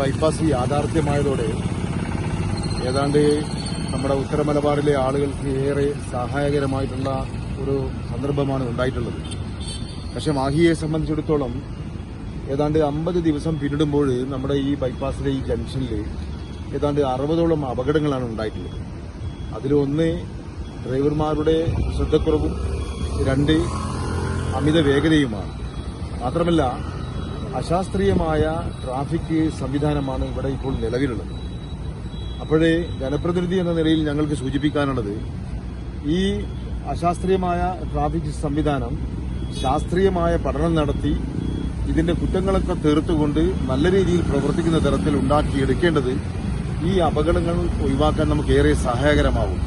Bypass യാഥാർത്ഥ്യമായതോടെ ഏതാണ്ട് നമ്മുടെ ഉത്തര മലബാറിലെ ആളുകൾക്ക് ഏറെ സഹായകരമായിട്ടുള്ള ഒരു സന്ദർഭമാണ് ഉണ്ടായിട്ടുള്ളത്. പക്ഷെ മാഹിയെ സംബന്ധിച്ചിടത്തോളം ഏതാണ്ട് അമ്പത് ദിവസം പിന്നിടുമ്പോൾ നമ്മുടെ ഈ ബൈപ്പാസിലെ ഈ ജംഗ്ഷനിൽ ഏതാണ്ട് അറുപതോളം അപകടങ്ങളാണ് ഉണ്ടായിട്ടുള്ളത്. അതിലൊന്ന് ഡ്രൈവർമാരുടെ ശ്രദ്ധക്കുറവും രണ്ട് അമിത വേഗതയുമാണ്. മാത്രമല്ല അശാസ്ത്രീയമായ ട്രാഫിക് സംവിധാനമാണ് ഇവിടെ ഇപ്പോൾ നിലവിലുള്ളത്. അപ്പോഴേ ജനപ്രതിനിധി എന്ന നിലയിൽ ഞങ്ങൾക്ക് സൂചിപ്പിക്കാനുള്ളത് ഈ അശാസ്ത്രീയമായ ട്രാഫിക് സംവിധാനം ശാസ്ത്രീയമായ പഠനം നടത്തി ഇതിന്റെ കുറ്റങ്ങളൊക്കെ തീർത്തുകൊണ്ട് നല്ല രീതിയിൽ പ്രവർത്തിക്കുന്ന തരത്തിൽ ഉണ്ടാക്കിയെടുക്കേണ്ടത് ഈ അപകടങ്ങൾ ഒഴിവാക്കാൻ നമുക്ക് ഏറെ സഹായകരമാവും.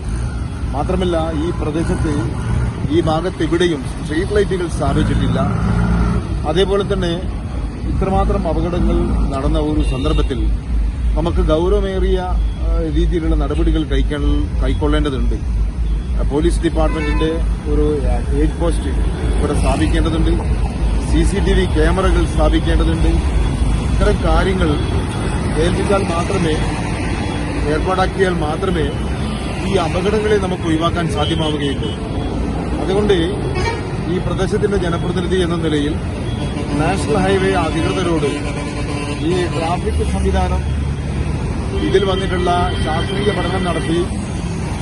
മാത്രമല്ല ഈ പ്രദേശത്ത് ഈ ഭാഗത്ത് എവിടെയും സ്ട്രീറ്റ് ലൈറ്റുകൾ സ്ഥാപിച്ചിട്ടില്ല. അതേപോലെ തന്നെ ഇത്രമാത്രം അപകടങ്ങൾ നടന്ന ഒരു സന്ദർഭത്തിൽ നമുക്ക് ഗൗരവമേറിയ രീതിയിലുള്ള നടപടികൾ കൈക്കൊ കൈക്കൊള്ളേണ്ടതുണ്ട്. പോലീസ് ഡിപ്പാർട്ട്മെന്റിന്റെ ഒരു എയ്ഡ് പോസ്റ്റ് ഇവിടെ സ്ഥാപിക്കേണ്ടതുണ്ട്. സി സി ടി വി ക്യാമറകൾ സ്ഥാപിക്കേണ്ടതുണ്ട്. ഇത്തരം കാര്യങ്ങൾ ഏൽപ്പിച്ചാൽ മാത്രമേ ഏർപ്പാടാക്കിയാൽ മാത്രമേ ഈ അപകടങ്ങളെ നമുക്ക് ഒഴിവാക്കാൻ സാധ്യമാവുകയുള്ളൂ. അതുകൊണ്ട് ഈ പ്രദേശത്തിന്റെ ജനപ്രതിനിധി എന്ന നിലയിൽ നാഷണൽ ഹൈവേ അധികൃതരോട് ഈ ട്രാഫിക് സംവിധാനം ഇതിൽ വന്നിട്ടുള്ള ശാസ്ത്രീയ പഠനം നടത്തി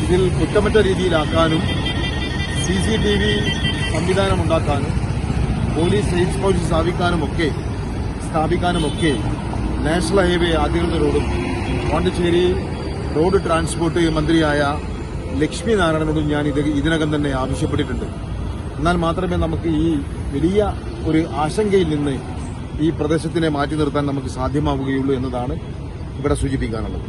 ഇതിൽ കുറ്റമറ്റ രീതിയിലാക്കാനും സി സി ടി വി സംവിധാനം ഉണ്ടാക്കാനും പോലീസ് റേഞ്ച് ഫോഴ്സ് സ്ഥാപിക്കാനുമൊക്കെ സ്ഥാപിക്കാനുമൊക്കെ നാഷണൽ ഹൈവേ അധികൃതരോടും പോണ്ടിച്ചേരി റോഡ് ട്രാൻസ്പോർട്ട് മന്ത്രിയായ ലക്ഷ്മി നാരായണനോടും ഞാൻ ഇത് ഇതിനകം തന്നെ ആവശ്യപ്പെട്ടിട്ടുണ്ട്. എന്നാൽ മാത്രമേ നമുക്ക് ഈ വലിയ ഒരു ആശങ്കയിൽ നിന്ന് ഈ പ്രദേശത്തിനെ മാറ്റി നിർത്താൻ നമുക്ക് സാധ്യമാവുകയുള്ളൂ എന്നതാണ് ഇവിടെ സൂചിപ്പിക്കാനുള്ളത്.